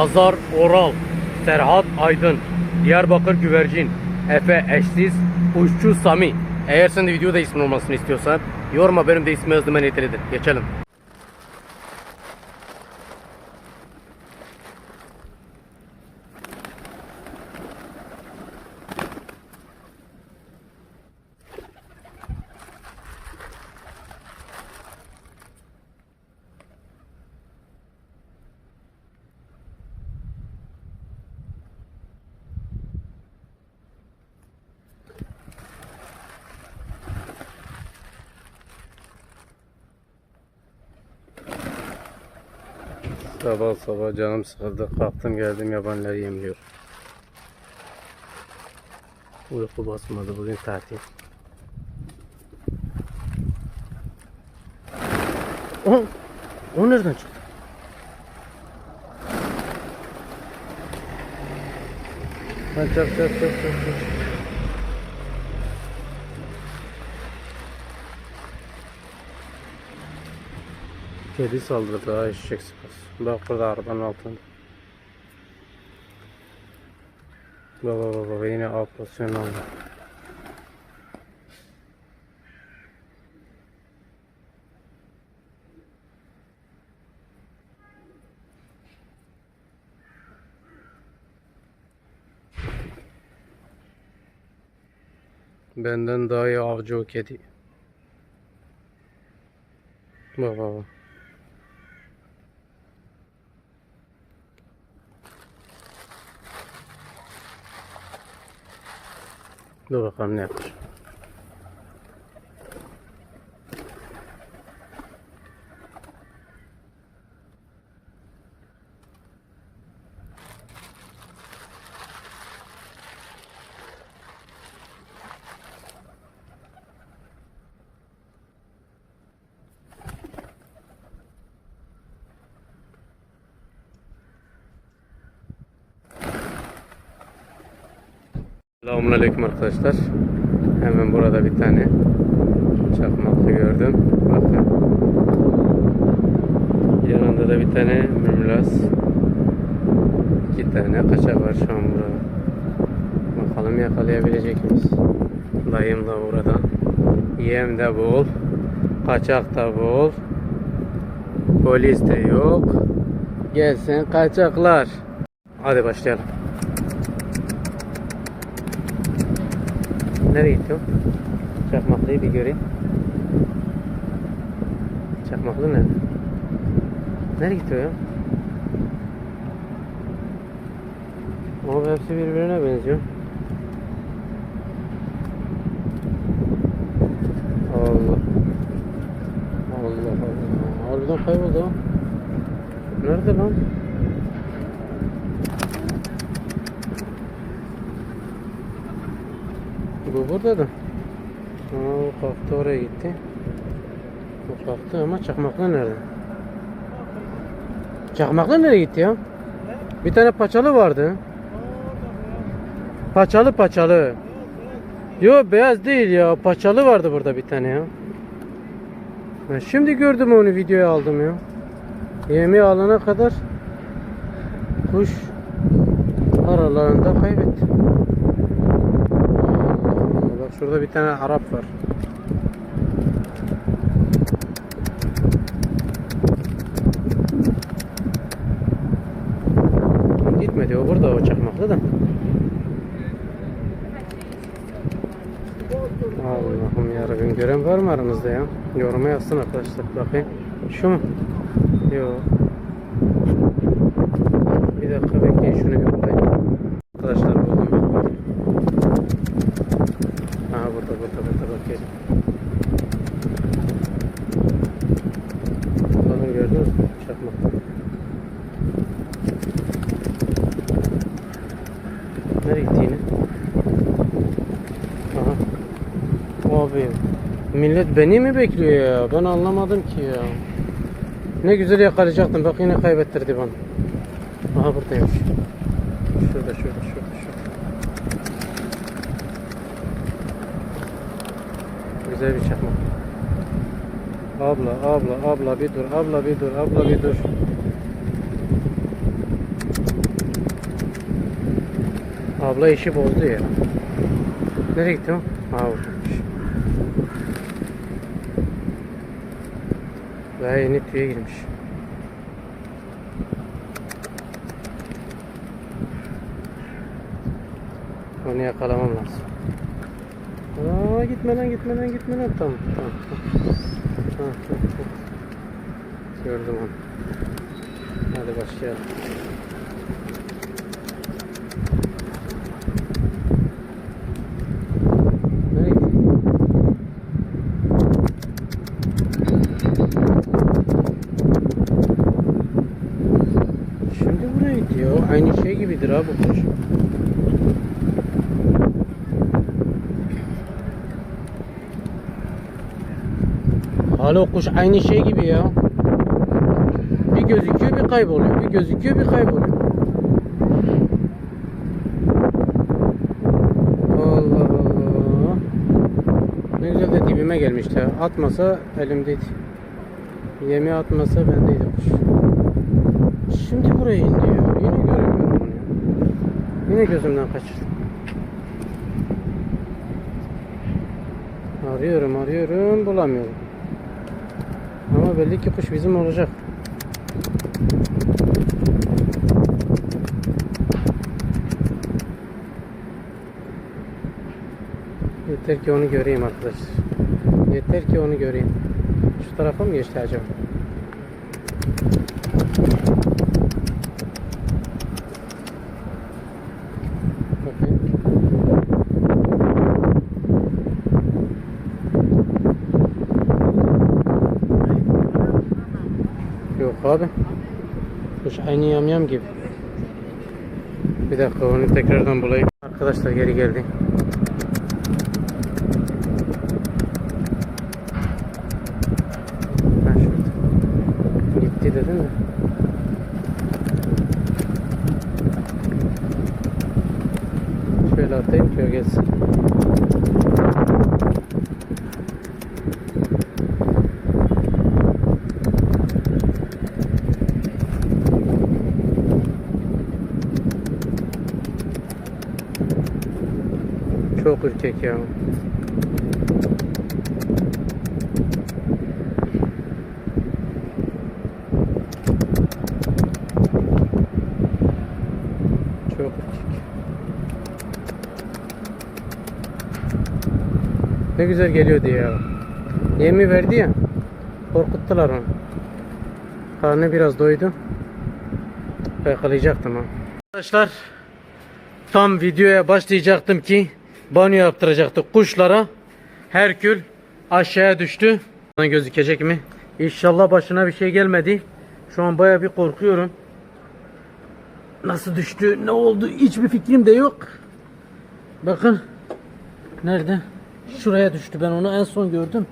Azar Oral, Serhat Aydın, Diyarbakır Güvercin, Efe Eşsiz, Uççu Sami. Eğer sen de videoda ismin olmasını istiyorsan yoruma benim de ismi yazdığıma niyetlidir. Geçelim. Sabah sabah canım sıkıldı. Kalktım geldim yabanları yemliyor. Uyku basmadı bugün tatil. O, o nereden çıktı? Çak çak çak çak çak. Kedi saldırdı ha eşek sıkası. Bak burada arabanın altında. Baba baba baba yine alt pozisyon aldı. Benden daha iyi avcı o kedi. Bak bak Ne yapmış. Selamünaleyküm arkadaşlar. Hemen burada bir tane çakmaklı gördüm. Bakın. Yanında da bir tane mümlas. İki tane kaçak var şu an burada. Bakalım yakalayabilecek miyiz? Dayım da burada. Yem de bol. Kaçak da bol. Polis de yok. Gelsin kaçaklar. Hadi başlayalım. Nereye o? Çakmaklıyı bir göreyim. Çakmaklı nerede? Nereye o ya? Ama hepsi birbirine benziyor. Allah. Allah Allah. Harbiden kayboldu. Nerede lan? Bu burada da. Aa, o kalktı oraya gitti. O kalktı ama çakmaklı nerede? Çakmaklı nereye gitti ya? Bir tane paçalı vardı. Paçalı paçalı. Yo beyaz değil ya. Paçalı vardı burada bir tane ya. Ben şimdi gördüm onu videoya aldım ya. Yemeği alana kadar kuş aralarında kaybettim. Şurada bir tane Arap var. Gitmedi o burada o çakmaklı da. Allah'ım yarabbim gören var mı aranızda ya? Yoruma yazsın arkadaşlar bakayım. Şu mu? Yok. Bir dakika bekleyin şunu bir bulayım. Arkadaşlar buldum ben. Aha burada burada burada bak gel. Bakın gördünüz mü? Çakmak. Nereye gitti yine? Aha. Abi millet beni mi bekliyor ya? Ben anlamadım ki ya. Ne güzel yakalayacaktım. Bak yine kaybettirdi bana. Aha buradaymış. Şurada şurada şurada şurada. Güzel bir çakmak. Abla, abla, abla bir dur, abla bir dur, abla bir dur. Abla işi bozdu ya. Nereye gitti o? Ha oradaymış. Daha yeni tüye girmiş. Onu yakalamam lazım. Aa, gitmeden gitmeden gitmeden tamam tamam tamam. Gördüm onu. Hadi başlayalım. Şimdi buraya gidiyor. Aynı şey gibidir abi bu kuş. Hala o kuş aynı şey gibi ya. Bir gözüküyor bir kayboluyor. Bir gözüküyor bir kayboluyor. Allah Allah. Ne güzel de dibime gelmişti. Atmasa elimdeydi. Yemi atmasa bendeydi kuş. Şimdi buraya indi ya. Yine göremiyorum onu ya. Yine gözümden kaçırdım. Arıyorum arıyorum bulamıyorum. Ama belli ki kuş bizim olacak. Yeter ki onu göreyim arkadaşlar. Yeter ki onu göreyim. Şu tarafa mı geçti acaba? Bakayım. Yok abi. Kuş aynı yamyam gibi. Bir dakika onu tekrardan bulayım. Arkadaşlar geri geldi. Gitti dedin mi? Şöyle atayım ki gelsin. Çok ürkek ya. Çok ürkek. Ne güzel geliyordu ya. Yemi verdi ya. Korkuttular onu. Karnı biraz doydu. Yakalayacaktım ha. Arkadaşlar tam videoya başlayacaktım ki banyo yaptıracaktık kuşlara. Herkül aşağıya düştü. Gözükecek mi? İnşallah başına bir şey gelmedi. Şu an baya bir korkuyorum. Nasıl düştü? Ne oldu? Hiçbir fikrim de yok. Bakın. Nerede? Şuraya düştü. Ben onu en son gördüm.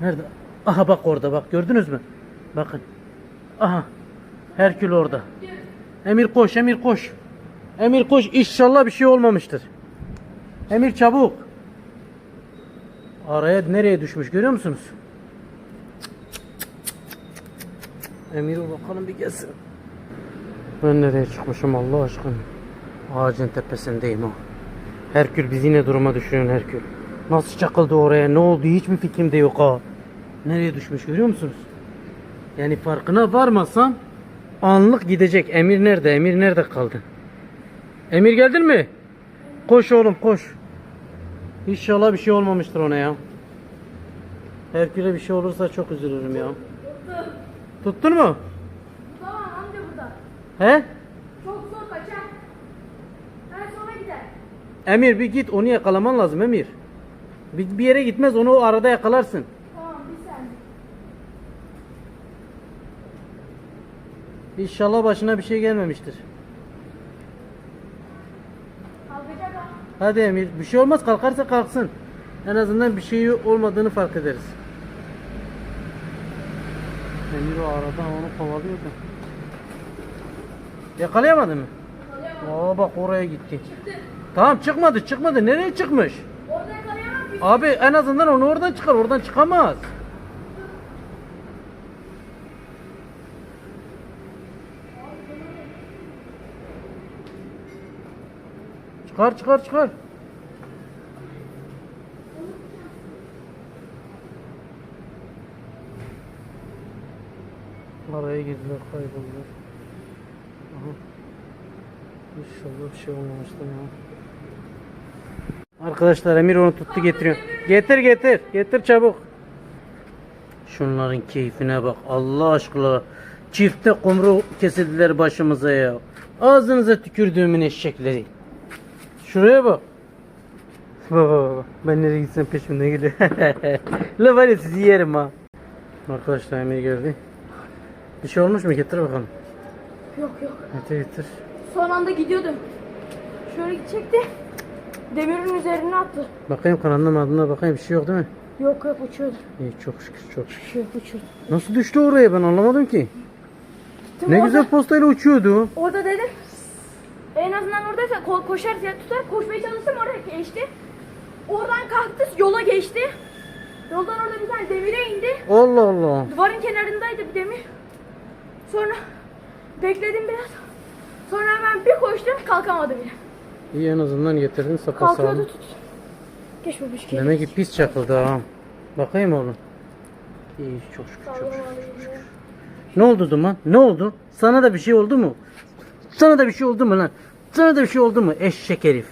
Nerede? Aha bak orada bak. Gördünüz mü? Bakın. Aha. Herkül orada. Emir koş, Emir koş. Emir koş. İnşallah bir şey olmamıştır. Emir çabuk. Araya nereye düşmüş görüyor musunuz? Emir bakalım bir gelsin. Ben nereye çıkmışım Allah aşkına? Ağacın tepesindeyim o. Herkül bizi ne duruma düşürüyorsun Herkül? Nasıl çakıldı oraya? Ne oldu? Hiçbir fikrim de yok ha. Nereye düşmüş görüyor musunuz? Yani farkına varmasam anlık gidecek. Emir nerede? Emir nerede kaldı? Emir geldin mi? Koş oğlum koş. İnşallah bir şey olmamıştır ona ya. Herkül'e bir şey olursa çok üzülürüm ya. Tuttun mu? Tamam amca burada. He? Çok zor kaçar. Ben sonra gider. Emir bir git onu yakalaman lazım Emir. Bir, bir yere gitmez onu o arada yakalarsın. Tamam bir saniye. İnşallah başına bir şey gelmemiştir. Kalkacak ha. Hadi Emir bir şey olmaz kalkarsa kalksın. En azından bir şey olmadığını fark ederiz. Emir o aradan onu kovalıyordu. Yakalayamadın mı? Aa bak oraya gitti. Tamam çıkmadı çıkmadı. Nereye çıkmış? Orada yakalayamam. Abi en azından onu oradan çıkar. Oradan çıkamaz. Çıkar çıkar çıkar. Araya girdiler kayboldular. Aha. İnşallah bir şey olmamıştır ya. Arkadaşlar Emir onu tuttu getiriyor. Getir getir. Getir çabuk. Şunların keyfine bak. Allah aşkına. Çifte kumru kesildiler başımıza ya. Ağzınıza tükürdüğümün eşekleri. Şuraya bak. Baba baba. Ben nereye gitsem peşimden geliyor. La var ya sizi yerim ha. Arkadaşlar Emir geldi. Bir şey olmuş mu? Getir bakalım. Yok yok. Getir getir. Son anda gidiyordum. Şöyle gidecekti. Demirin üzerine attı. Bakayım kanalına madına bakayım bir şey yok değil mi? Yok yok uçuyordu. İyi çok şükür çok şükür. Yok uçuyordu. Nasıl düştü oraya ben anlamadım ki. Gittim Ne orada, güzel postayla uçuyordu. Orada dedim. En azından oradaysa kol koşar diye tutar. Koşmaya çalıştım oraya geçti. Oradan kalktı yola geçti. Yoldan orada bir tane demire indi. Allah Allah. Duvarın kenarındaydı bir demir. Sonra bekledim biraz. Sonra hemen bir koştum kalkamadı bile. İyi en azından getirdin sapa Kalkıyordu tut. Geç babiş geç. Demek ki pis çakıldı ha. Bakayım oğlum. İyi çok şükür çok şükür. Allah'ım. Ne oldu Duman? Ne oldu? Sana da bir şey oldu mu? Sana da bir şey oldu mu lan? Sana da bir şey oldu mu? Eşek herif.